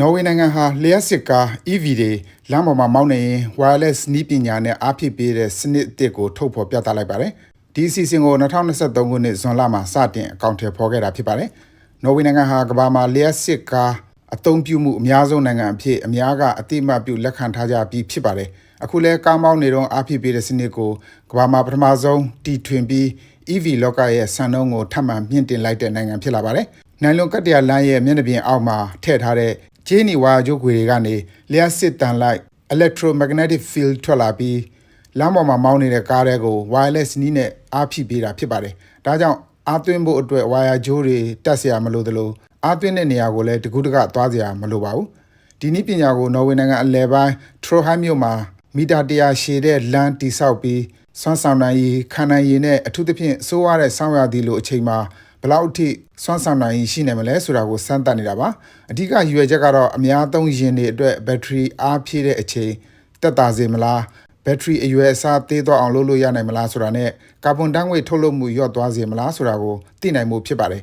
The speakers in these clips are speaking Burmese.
နော်ဝေနိုင်ငံဟာလျှက်စစ်ကား EV တွေလမ်းပေါ်မှာမောင်းနေရင် wireless နည်းပညာနဲ့အားဖြည့်ပေးတဲ့စနစ်အသစ်ကိုထုတ်ဖော်ပြသလိုက်ပါတယ်။ဒီအစီအစဉ်ကို2023ခုနှစ်ဇွန်လမှာစတင်အကောင့်ထဲပေါ်ခဲ့တာဖြစ်ပါတယ်။နော်ဝေနိုင်ငံဟာကမ္ဘာမှာလျှက်စစ်ကားအသုံးပြုမှုအများဆုံးနိုင်ငံအဖြစ်အများကအတိအမှတ်ပြုလက်ခံထားကြပြီးဖြစ်ပါတယ်။အခုလဲကားမောင်းနေတော့အားဖြည့်ပေးတဲ့စနစ်ကိုကမ္ဘာမှာပထမဆုံးတီထွင်ပြီး EV လောကရဲ့စံနှုန်းကိုထပ်မံမြင့်တင်လိုက်တဲ့နိုင်ငံဖြစ်လာပါတယ်။နိုင်လွန်ကတ္တရာလမ်းရဲ့မျက်နှာပြင်အောက်မှာထည့်ထားတဲ့ ဂျင်းနီဝါကြိုးခွေတွေကနေလျှက်စစ်တန်လိုက် electromagnetic field ထွက်လာပြီးလမ်းပေါ်မှာမောင်းနေတဲ့ကားတွေကို wireless နည်းနဲ့အားဖြည့်ပေးတာဖြစ်ပါတယ်။ဒါကြောင့်အားသွင်းဖို့အတွက်ဝါယာကြိုးတွေတက်เสียမလို့သလိုအားသွင်းတဲ့နေရာကိုလည်းတကူးတကသွားเสียမလို့ပါဘူး။ဒီနည်းပညာကိုနော်ဝေနိုင်ငံအလဲပိုင်း Troheim မြို့မှာမီတာ100ရှည်တဲ့လမ်းတိဆောက်ပြီးဆွမ်းဆောင်နိုင်ရေးခံနိုင်ရေးနဲ့အထူးသဖြင့်စိုးရတဲ့ဆောင်းရာသီလိုအချိန်မှာ ဘလောက်အထိစွမ်းဆောင်နိုင်ရှိနေမလဲဆိုတာကိုစမ်းသပ်နေတာပါအဓိကရွေချက်ကတော့အများသုံးယင်တွေအတွက်ဘက်ထရီအားဖြည့်တဲ့အချိန်တက်တာစေမလားဘက်ထရီအရွယ်အစားသေးသွားအောင်လုပ်လို့ရနိုင်မလားဆိုတာနဲ့ကာဗွန်ဓာတ်ငွေ့ထုတ်လွှတ်မှုလျော့သွားစေမလားဆိုတာကိုသိနိုင်မှုဖြစ်ပါတယ်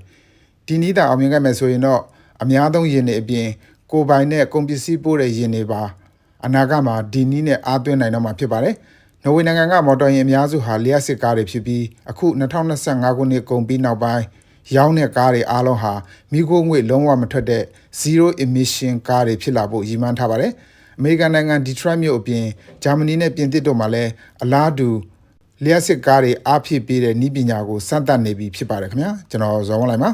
ဒီနည်းသာအောင်မြင်ခဲ့မယ်ဆိုရင်တော့အများသုံးယင်တွေအပြင်ကိုပိုင်နဲ့ကုန်ပစ္စည်းပို့တဲ့ယင်တွေပါအနာဂတ်မှာဒီနည်းနဲ့အားသွင်းနိုင်တော့မှာဖြစ်ပါတယ်နော်ဝေနိုင်ငံကမော်တော်ယာဉ်အများစုဟာလျှက်စစ်ကားတွေဖြစ်ပြီးအခု2025ခုနှစ်ကုန်ပြီးနောက်ပိုင်း ရောင်းတဲ့ကားတွေအားလုံးဟာမိခိုးငွေလုံးဝမထွက်တဲ့ zero emission ကားတွေဖြစ်လာဖို့ရည်မှန်းထားပါတယ်။အမေရိကန်နိုင်ငံ Detroit မြို့အပြင်ဂျာမနီနဲ့ပြင်သစ်တို့မှာလည်းအလားတူလျှက်စစ်ကားတွေအားဖြည့်ပေးတဲ့နည်းပညာကိုစမ်းသပ်နေပြီဖြစ်ပါတယ်ခင်ဗျာကျွန်တော်ဇော်ဝင်းလိုက်ပါ